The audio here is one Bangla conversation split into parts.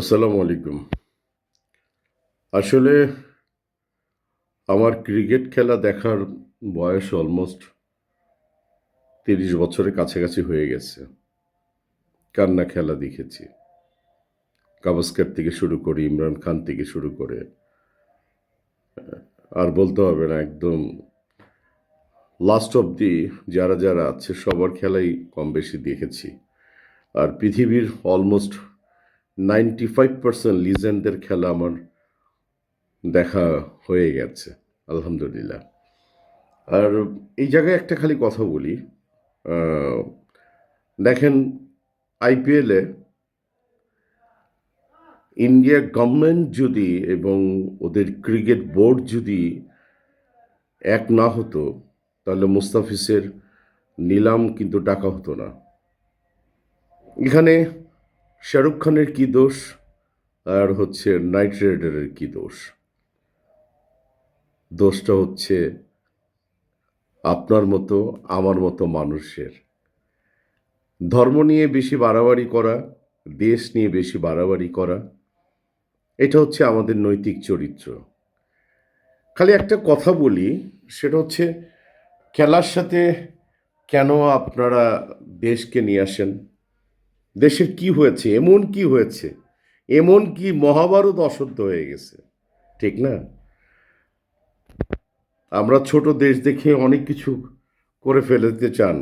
আসসালামু আলাইকুম। আসলে আমার ক্রিকেট খেলা দেখার বয়স অলমোস্ট তিরিশ বছরের কাছাকাছি হয়ে গেছে। কান্না খেলা দেখেছি। গাভাস্কার থেকে শুরু করে, ইমরান খান থেকে শুরু করে। আর বলতে হবে না, একদম লাস্ট অবধি যারা যারা আছে সবার খেলাই কম বেশি দেখেছি। আর পৃথিবীর অলমোস্ট নাইনটি ফাইভ পার্সেন্ট লিজেন্ডদের খেলা আমার দেখা হয়ে গেছে, আলহামদুলিল্লাহ। আর এই জায়গায় একটা খালি কথা বলি দেখেন আইপিএলে ইন্ডিয়া গভর্নমেন্ট যদি এবং ওদের ক্রিকেট বোর্ড যদি এক না হতো, তাহলে মুস্তাফিজের নিলাম কিন্তু টাকা হতো না। এখানে শাহরুখ খানের কি দোষ? আর হচ্ছে নাইট রাইডারের কি দোষ? দোষটা হচ্ছে আপনার মতো, আমার মতো মানুষের। ধর্ম নিয়ে বেশি বাড়াবাড়ি করা, দেশ নিয়ে বেশি বাড়াবাড়ি করা, এটা হচ্ছে আমাদের নৈতিক চরিত্র। খালি একটা কথা বলি, সেটা হচ্ছে খেলার সাথে কেন আপনারা দেশকে নিয়ে আসেন? দেশের কি হয়েছে, এমন কি হয়েছে, এমন কি মহাভারত অসত্য হয়ে গেছে। ঠিক না? আমরা ছোট দেশ দেখে অনেক কিছু করে ফেলতে চান।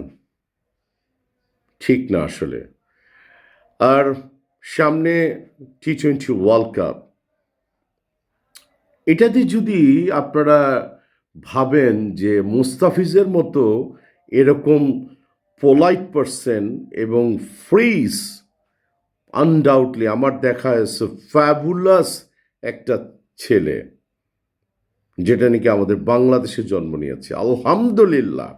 ঠিক না আসলে। আর সামনে টি টোয়েন্টি ওয়ার্ল্ড কাপ এটাতে যদি আপনারা ভাবেন যে মুস্তাফিজের মতো এরকম পোলাইট পারসন এবং ফ্রিজ আনডাউটলি আমার দেখা এসে ফ্যাবুলাস একটা ছেলে, যেটা নাকি আমাদের বাংলাদেশে জন্ম নিয়েছে। আলহামদুলিল্লাহ,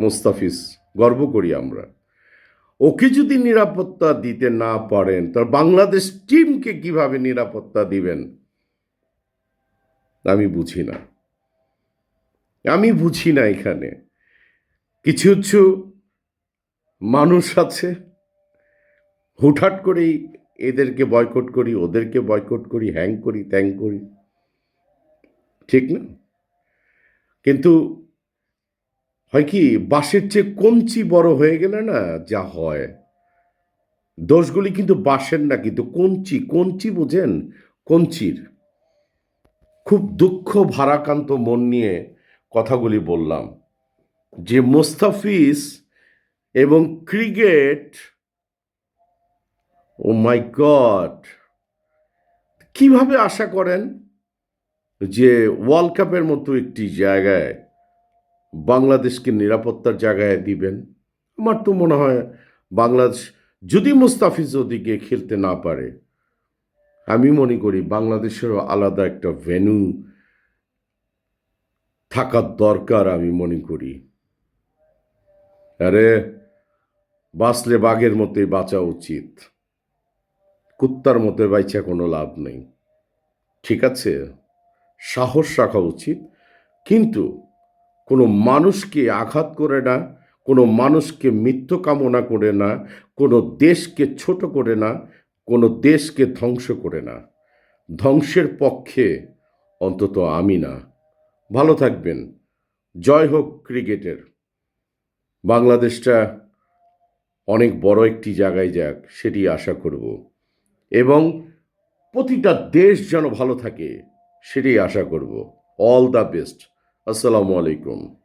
মুস্তাফিজ, গর্ব করি আমরা। ওকে যদি নিরাপত্তা দিতে না পারেন, তার বাংলাদেশ টিমকে কীভাবে নিরাপত্তা দিবেন? আমি বুঝি না। আমি বুঝি না এখানে। কিছু কিছু মানুষ আছে, হুটহাট করেই এদেরকে বয়কট করি, ওদেরকে বয়কট করি হ্যাং করি, ত্যাং করি। ঠিক না? কিন্তু হয় কি, বাঁশের চেয়ে কঞ্চি বড় হয়ে গেলে না যা হয়, দোষগুলি কিন্তু বাঁশের না, কিন্তু কঞ্চি কঞ্চি বোঝেন? কঞ্চির খুব দুঃখ, ভারাক্রান্ত মন নিয়ে কথাগুলি বললাম। যে মোস্তাফিজ এবং ক্রিকেট, ও মাই গড, কীভাবে আশা করেন যে ওয়ার্ল্ড কাপের মতো একটি জায়গায় বাংলাদেশকে নিরাপত্তার জায়গায় দিবেন? আমার তো মনে হয় বাংলাদেশ, যদি মুস্তাফিজ ওদিকে খেলতে না পারে, আমি মনে করি বাংলাদেশেরও আলাদা একটা ভেন্যু থাকার দরকার আমি মনে করি। আরে, বাঁচলে বাঘের মতোই বাঁচা উচিত। কুত্তার মতো বাইচা কোনো লাভ নেই। ঠিক আছে, সাহস রাখা উচিত, কিন্তু কোনো মানুষকে আঘাত করে না, কোনো মানুষকে মৃত্যু কামনা করে না, কোনো দেশকে ছোট করে না, কোনো দেশকে ধ্বংস করে না। ধ্বংসের পক্ষে অন্তত আমি না। ভালো থাকবেন। জয় হোক ক্রিকেটের। বাংলাদেশটা অনেক বড় একটি জায়গায় যাক, সেটি আশা করব। এবং প্রতিটা দেশ যেন ভালো থাকে সেটাই আশা করব। অল দ্য বেস্ট আসসালামু আলাইকুম।